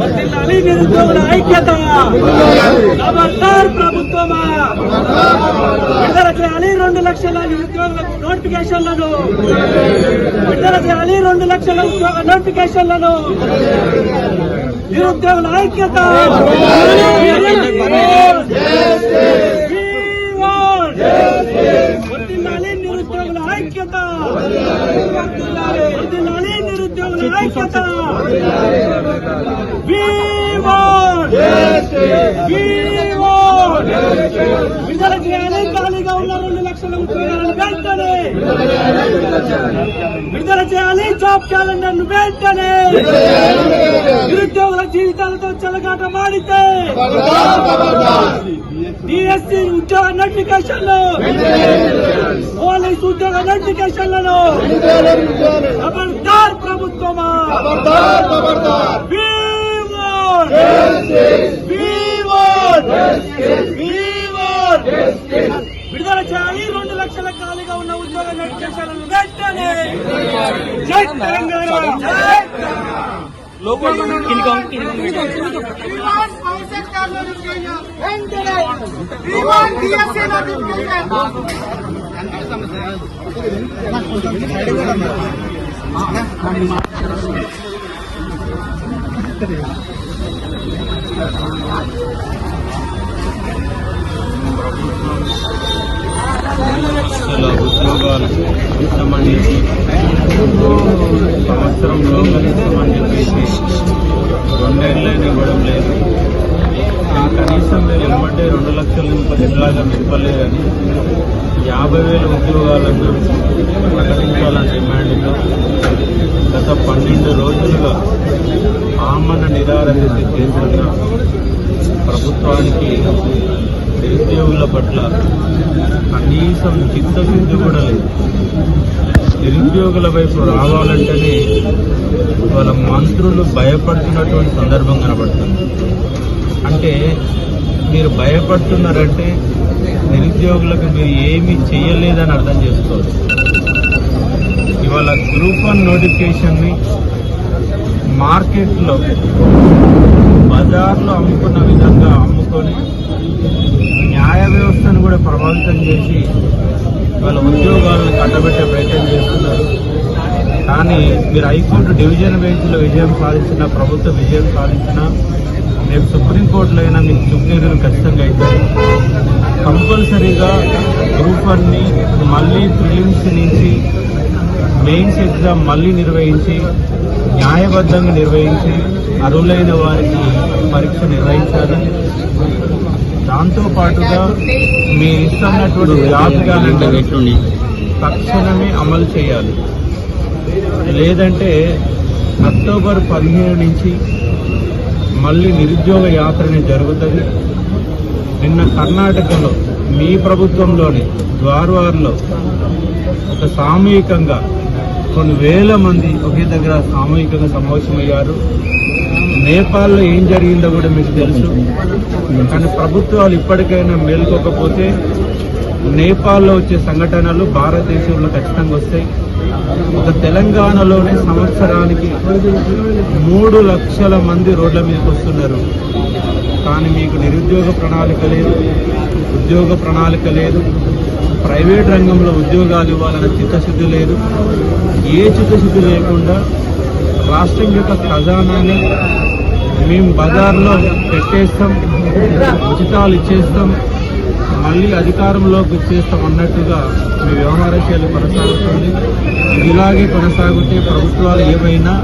వర్ధిల్లాలి నిరుద్యోగుల ఐక్యత ఖబర్దార్ ప్రభుత్వమా? విడుదల చేయాలి రెండు లక్షల నిరుద్యోగులకు నోటిఫికేషన్లను. విడుదల చేయాలి రెండు లక్షల ఉద్యోగ నోటిఫికేషన్లను. నిరుద్యోగుల ఐక్యత. We నిరుద్యోగుల ఐక్యత. వర్ధిల్లాలి నిరుద్యోగుల ఐక్యత. విడుదల చేయాలి ఖాళీగా ఉన్న రెండు లక్షల ఉద్యోగాలను వెంటనే! విడుదల చేయాలి జాబ్ క్యాలెండర్ను వెంటనే! నిరుద్యోగుల జీవితాలతో చెలగాట మాడితే! డిఎస్సి ఉద్యోగ నోటిఫికేషన్లు! పోలీస్ ఉద్యోగ నోటిఫికేషన్లను ఖబర్దార్ ప్రభుత్వమా We want. We want. We want. విడుదల చేయాలి రెండు లక్షల ఖాళీగా ఉన్న ఉద్యోగ నోటిఫికేషన్లను వెంటనే జై తెలంగాణ! జై Vivan లక్షల ఉద్యోగాలు ఇస్తామని సంవత్సరం లోపల ఇస్తామని చెప్పేసి రెండేళ్ళైనా ఇవ్వడం లేదు. కనీసం మీరు ఇవ్వమంటే రెండు లక్షల ముప్పై ఎట్లాగా నింపలేదని యాభై వేల ఉద్యోగాలను ప్రకటించాలని డిమాండ్లో గత పన్నెండు రోజులుగా ఆమరణ నిరారణ చేస్తున్న ప్రభుత్వానికి నిరుద్యోగుల పట్ల కనీసం చిత్తశుద్ధి కూడా లేదు. నిరుద్యోగుల వైపు రావాలంటేనే వాళ్ళ మంత్రులు భయపడుతున్నటువంటి సందర్భం కనబడుతుంది. అంటే మీరు భయపడుతున్నారంటే నిరుద్యోగులకు మీరు ఏమీ చేయలేదని అర్థం చేసుకోవచ్చు ఇవాళ గ్రూప్ వన్ నోటిఫికేషన్ని మార్కెట్లో బజార్లో అమ్ముకున్న విధంగా అమ్ముకొని న్యాయ వ్యవస్థను కూడా ప్రభావితం చేసి వాళ్ళ ఉద్యోగాలను కట్టబెట్టే ప్రయత్నం చేస్తున్నారు కానీ మీరు హైకోర్టు డివిజన్ బెంచ్లో విజయం సాధించిన ప్రభుత్వ విజయం సాధించిన రేపు సుప్రీంకోర్టులో అయినా మీకు చుక్కీరులు ఖచ్చితంగా అవుతాయి కంపల్సరీగా గ్రూప్ వన్ని మళ్ళీ ప్రిలిమ్స్ నుంచి మెయిన్స్ ఎగ్జామ్ మళ్ళీ నిర్వహించి న్యాయబద్ధంగా నిర్వహించి అర్హులైన వారికి పరీక్ష నిర్వహించాలి. దాంతో పాటుగా మీరు ఇస్తున్నటువంటి జాబ్ క్యాలెండర్ తక్షణమే అమలు చేయాలి. లేదంటే అక్టోబర్ పదిహేను నుంచి మళ్ళీ నిరుద్యోగ యాత్రని జరుగుతుంది. నిన్న కర్ణాటకలో మీ ప్రభుత్వంలోని ద్వార్వార్లో ఒక సామూహికంగా కొన్ని వేల మంది ఒకే దగ్గర సామూహికంగా సమావేశమయ్యారు నేపాల్లో ఏం జరిగిందో కూడా మీకు తెలుసు. కానీ ప్రభుత్వాలు ఇప్పటికైనా మేల్కోకపోతే నేపాల్లో వచ్చే సంఘటనలు భారతదేశంలో ఖచ్చితంగా వస్తాయి. ఒక తెలంగాణలోనే సంవత్సరానికి మూడు లక్షల మంది రోడ్ల మీదకి వస్తున్నారు. కానీ మీకు నిరుద్యోగ ప్రణాళిక లేదు ఉద్యోగ ప్రణాళిక లేదు ప్రైవేట్ రంగంలో ఉద్యోగాలు ఇవ్వాలన్న చిత్తశుద్ధి లేదు. ఏ చిత్తశుద్ధి లేకుండా రాష్ట్రం యొక్క ఖజానాన్ని మేము బజార్లో పెట్టేస్తాం ఉచితాలు ఇచ్చేస్తాం. మళ్ళీ అధికారంలోకి వచ్చేస్తాం అన్నట్టుగా మీ వ్యవహార శైలి కొనసాగుతుంది. ఇలాగే కొనసాగితే ప్రభుత్వాలు ఏమైనా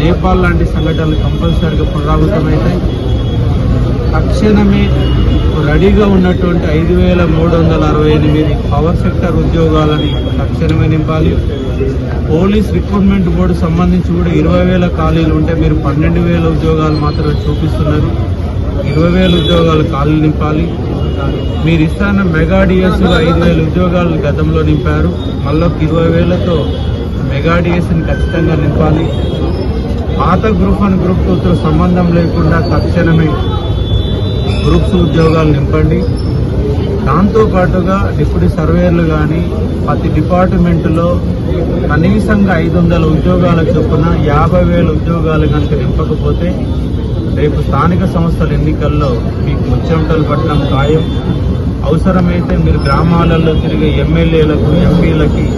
నేపాల్ లాంటి సంఘటనలు కంపల్సరీగా పునరావృతమవుతాయి. తక్షణమే రెడీగా ఉన్నటువంటి ఐదు వేల మూడు వందల అరవై ఎనిమిది పవర్ సెక్టర్ ఉద్యోగాలని తక్షణమే నింపాలి. పోలీస్ రిక్రూట్మెంట్ బోర్డు సంబంధించి కూడా ఇరవై వేల ఖాళీలు ఉంటే మీరు పన్నెండు వేల ఉద్యోగాలు మాత్రమే చూపిస్తున్నారు. ఇరవై వేల ఉద్యోగాలు ఖాళీలు నింపాలి. మీరు ఇస్తాన మెగాడిఎస్ ఐదు వేల ఉద్యోగాలు గతంలో నింపారు. మళ్ళీ ఇరవై వేలతో మెగాడిఎస్ని ఖచ్చితంగా నింపాలి. పాత గ్రూప్ అండ్ గ్రూప్ టూతో సంబంధం లేకుండా తక్షణమే గ్రూప్స్ ఉద్యోగాలు నింపండి. దాంతో పాటుగా డిప్యూటీ సర్వేయర్లు కానీ ప్రతి డిపార్ట్మెంట్లో కనీసంగా ఐదు వందల ఉద్యోగాల చొప్పున యాభై వేల ఉద్యోగాలు కనుక నింపకపోతే రేపు స్థానిక సంస్థల ఎన్నికల్లో మీకు ముచ్చెమటలు పట్టడం ఖాయం. అవసరమైతే మీరు గ్రామాలలో తిరిగే ఎమ్మెల్యేలకు ఎంపీలకి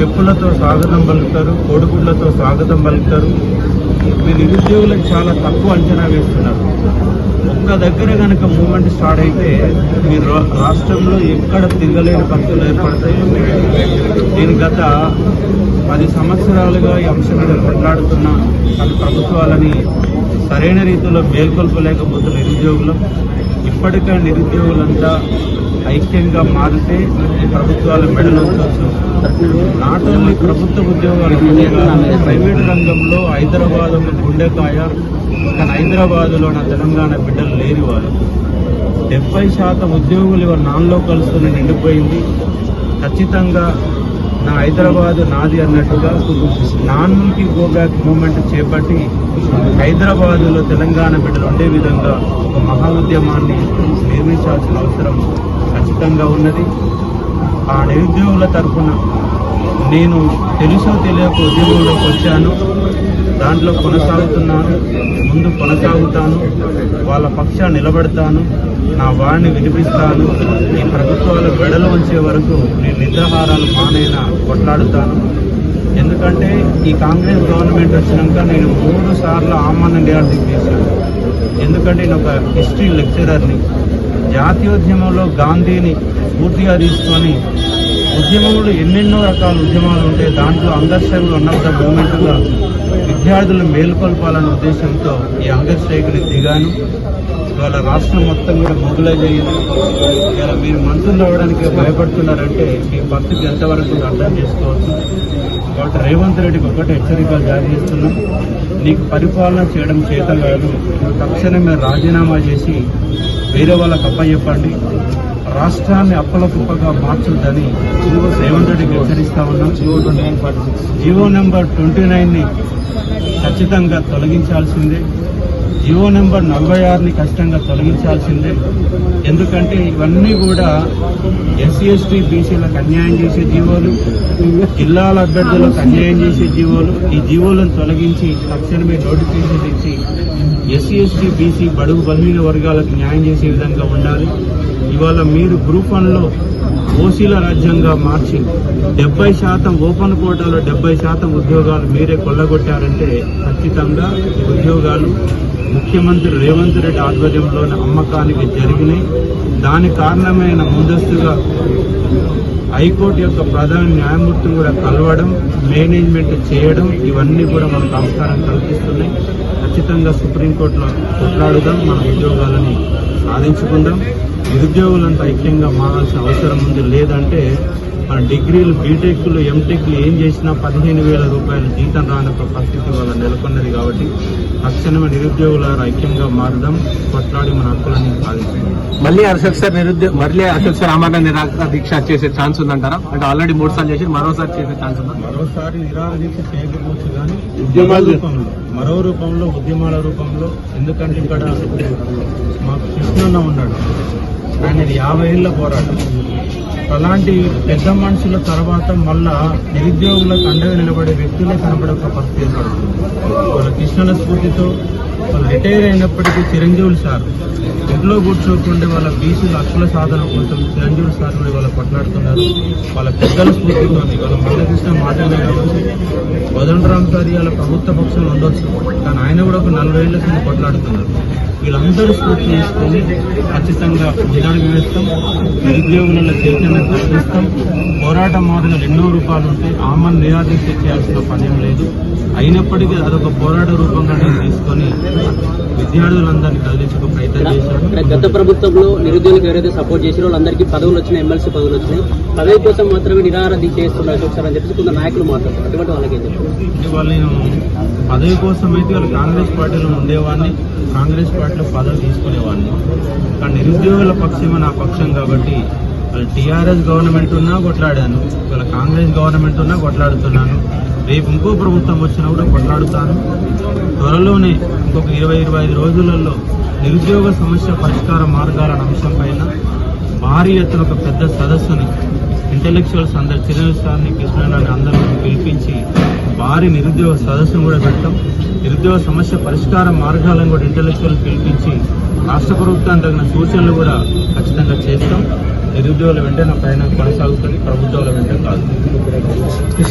చెప్పులతో స్వాగతం పలుకుతారు కోడిగుడ్లతో స్వాగతం పలుకుతారు. మీ నిరుద్యోగులకు చాలా తక్కువ అంచనా వేస్తున్నారు. ఒక్క దగ్గర కనుక మూమెంట్ స్టార్ట్ అయితే మీరు రా- రాష్ట్రంలో ఎక్కడ తిరగలేని పరిస్థితులు ఏర్పడతాయి. నేను గత పది సంవత్సరాలుగా ఈ అంశం మీద కొట్లాడుతున్నా. పలు ప్రభుత్వాలని సరైన రీతిలో మేల్కొల్పలేకపోతున్న నిరుద్యోగులు ఇప్పటికే నిరుద్యోగులంతా ఐక్యంగా మారితే ప్రభుత్వాలు ప్రభుత్వాల నాట్ ఓన్లీ ప్రభుత్వ ఉద్యోగాలు ప్రైవేట్ రంగంలో హైదరాబాద్ గుండెకాయ కానీ హైదరాబాద్లో నా తెలంగాణ బిడ్డలు లేని వారు. డెబ్బై శాతం ఉద్యోగులు ఇవాళ నాన్ లోకల్స్తోనే నిండిపోయింది. ఖచ్చితంగా నా హైదరాబాద్ నాది అన్నట్టుగా నాన్కి గో బ్యాక్ మూమెంట్ చేపట్టి హైదరాబాదులో తెలంగాణ బిడ్డలు ఉండే విధంగా ఒక మహా ఉద్యమాన్ని నిర్మించాల్సిన అవసరం ఖచ్చితంగా ఉన్నది. ఆ నిరుద్యోగుల తరఫున నేను తెలుసో తెలియక ఉద్యోగంలోకి వచ్చాను. దాంట్లో కొనసాగుతున్నాను ముందు కొనసాగుతాను వాళ్ళ పక్షాన్ని నిలబడతాను నా వాడిని వినిపిస్తాను ఈ ప్రభుత్వాలు వెడలు ఉంచే వరకు నేను నిద్రాహారాలు మానైనా కొట్లాడుతాను. ఎందుకంటే ఈ కాంగ్రెస్ గవర్నమెంట్ వచ్చినాక నేను మూడు సార్లు ఆహ్వాన నిరాశ చేశాను. ఎందుకంటే నేను ఒక హిస్టరీ లెక్చరర్ని. జాతీయోద్యమంలో గాంధీని స్ఫూర్తిగా తీసుకొని ఉద్యమంలో ఎన్నెన్నో రకాల ఉద్యమాలు ఉంటాయి దాంట్లో అంగస్ట్రైకులు వన్ ఆఫ్ ద మూమెంట్గా విద్యార్థులు మేలుకొల్పాలనే ఉద్దేశంతో ఈ అంగర్ స్ట్రైక్ని దిగాను. ఇవాళ రాష్ట్రం మొత్తం కూడా మొబిలైజ్ అయ్యింది. ఇవాళ మీరు మంత్రులు అవ్వడానికి భయపడుతున్నారంటే మీ పరిస్థితి ఎంతవరకు అర్థం చేసుకోవచ్చు. కాబట్టి రేవంత్ రెడ్డికి ఒకటి హెచ్చరికలు జారీ చేస్తున్నాం. నీకు పరిపాలన చేయడం చేత కాదు తక్షణమే రాజీనామా చేసి వేరే వాళ్ళకి అప్పచెప్పండి. రాష్ట్రాన్ని అప్పల కుప్పగా మార్చొద్దని రేవంత్ రెడ్డికి హెచ్చరిస్తా ఉన్నాం జీవో నెంబర్ ట్వంటీ నైన్ని ఖచ్చితంగా తొలగించాల్సిందే. జీవో నెంబర్ నలభై ఆరుని కష్టంగా తొలగించాల్సిందే. ఎందుకంటే ఇవన్నీ కూడా ఎస్సీ ఎస్టీ బీసీలకు అన్యాయం చేసే జీవోలు జిల్లాల అభ్యర్థులకు అన్యాయం చేసే జీవోలు. ఈ జీవోలను తొలగించి తక్షణమే నోటిఫికేషన్ ఇచ్చి ఎస్సీ ఎస్టీ బీసీ బడుగు బలహీన వర్గాలకు న్యాయం చేసే విధంగా ఉండాలి. ఇవాళ మీరు గ్రూప్ వన్లో ఓసీల రాజ్యంగా మార్చి డెబ్బై శాతం ఓపెన్ కోటాలో డెబ్బై శాతం ఉద్యోగాలు మీరే కొల్లగొట్టారంటే ఖచ్చితంగా ఉద్యోగాలు ముఖ్యమంత్రి రేవంత్ రెడ్డి ఆధ్వర్యంలోని అమ్మకానికి జరిగినాయి. దాని కారణమైన ముందస్తుగా హైకోర్టు యొక్క ప్రధాన న్యాయమూర్తిని కూడా కలవడం మేనేజ్మెంట్ చేయడం ఇవన్నీ కూడా మనకు ఆస్కారం కల్పిస్తున్నాయి. ఖచ్చితంగా సుప్రీంకోర్టులో కొట్లాడుదాం మన ఉద్యోగాలని సాధించుకుందాం. నిరుద్యోగులంతా ఐక్యంగా మారాల్సిన అవసరం ఉంది. లేదంటే మన డిగ్రీలు బీటెక్లు ఎంటెక్లు ఏం చేసినా పదిహేను వేల రూపాయల జీతం రాని ఒక పరిస్థితి వల్ల నెలకొన్నది కాబట్టి తక్షణమే నిరుద్యోగుల ఐక్యంగా మారడం కొట్లాడి మన హక్కులని సాధించడం మళ్ళీ అశోక్ సార్ నిరుద్యోగ మళ్ళీ అశోక్ సార్ ఆమరణ నిరాకరణ దీక్ష చేసే ఛాన్స్ ఉందంటారా? అంటే ఆల్రెడీ మూడు సార్లు చేసి మరోసారి చేసే ఛాన్స్ ఉందా? మరోసారి నిరాహార దీక్ష చేయకపోవచ్చు కానీ ఉద్యమాలు ఉద్యమాల రూపంలో మరో రూపంలో ఉద్యమాల రూపంలో ఎందుకంటే ఇక్కడ మాకు కృష్ణన్న ఉన్నాడు. ఆయన యాభై ఏళ్ళ పోరాటం. అలాంటి పెద్ద మనుషుల తర్వాత మళ్ళా నిరుద్యోగులకు అండగా నిలబడే వ్యక్తులే కనబడే ఒక పరిస్థితి ఏర్పడుతుంది. వాళ్ళ కృష్ణుల స్ఫూర్తితో వాళ్ళు రిటైర్ అయినప్పటికీ చిరంజీవులు సార్ ఇంట్లో కూర్చోకుండా వాళ్ళ బీసీ లక్షల సాధన కోసం చిరంజీవులు సార్ కూడా వాళ్ళు కొట్లాడుతున్నారు. వాళ్ళ పెద్దల స్ఫూర్తితో వాళ్ళ మల్లకృష్ణ మాటలే కాబట్టి కోదండరామ్ సార్ వాళ్ళ ప్రభుత్వ పక్షంలో ఉండొచ్చు కానీ ఆయన కూడా ఒక నలభై ఏళ్ళ కింద కొట్లాడుతున్నారు. వీళ్ళందరూ స్ఫూర్తి తీసుకొని ఖచ్చితంగా నిజానికి వేస్తాం నిరుద్యోగులలో చైతన్యం కల్పిస్తాం పోరాట మాటలు ఎన్నో రూపాయలు ఉంటాయి. ఆమెను నిరాదీక్ష చేయాల్సిన పనేం లేదు. అయినప్పటికీ అదొక పోరాట రూపంగా నేను తీసుకొని విద్యార్థులందరినీ కదిలించుకో ప్రయత్నం చేశాను గత ప్రభుత్వంలో నిరుద్యోగులకు ఎవరైతే సపోర్ట్ చేసిరో వాళ్ళందరికీ పదవులు వచ్చినాయి ఎమ్మెల్సీ పదవులు వచ్చినాయి. పదవి కోసం మాత్రమే నిరాహార దీక్ష చేస్తున్నారు ఒకసారి అని చెప్పేసి కొంత నాయకులు మాట్లాడతారు అటువంటి వాళ్ళకి ఏం వాళ్ళు నేను పదవి కోసం అయితే వాళ్ళు కాంగ్రెస్ పార్టీలో ఉండేవాడిని కాంగ్రెస్ పార్టీలో పదవి తీసుకునేవాడిని. కానీ నిరుద్యోగుల పక్షమే నా పక్షం కాబట్టి వాళ్ళు టీఆర్ఎస్ గవర్నమెంట్ ఉన్నా కొట్లాడాను వాళ్ళ కాంగ్రెస్ గవర్నమెంట్ ఉన్నా కొట్లాడుతున్నాను. రేపు ఇంకో ప్రభుత్వం వచ్చినా కూడా కొట్లాడుతాను. త్వరలోనే ఇంకొక ఇరవై ఇరవై ఐదు రోజులలో నిరుద్యోగ సమస్య పరిష్కార మార్గాల అంశం పైన భారీ ఎత్తున ఒక పెద్ద సదస్సుని ఇంటలెక్చువల్స్ అందరు చిరుసాన్ని కృష్ణారాన్ని అందరూ పిలిపించి భారీ నిరుద్యోగ సదస్సును కూడా పెట్టాం. నిరుద్యోగ సమస్య పరిష్కార మార్గాలను కూడా ఇంటలెక్చువల్ పిలిపించి రాష్ట్ర ప్రభుత్వానికి తగిన సూచనలు కూడా ఖచ్చితంగా చేస్తాం. నిరుద్యోగుల వెంటనే పైన కొనసాగుతుంది ప్రభుత్వాల వెంట కాదు.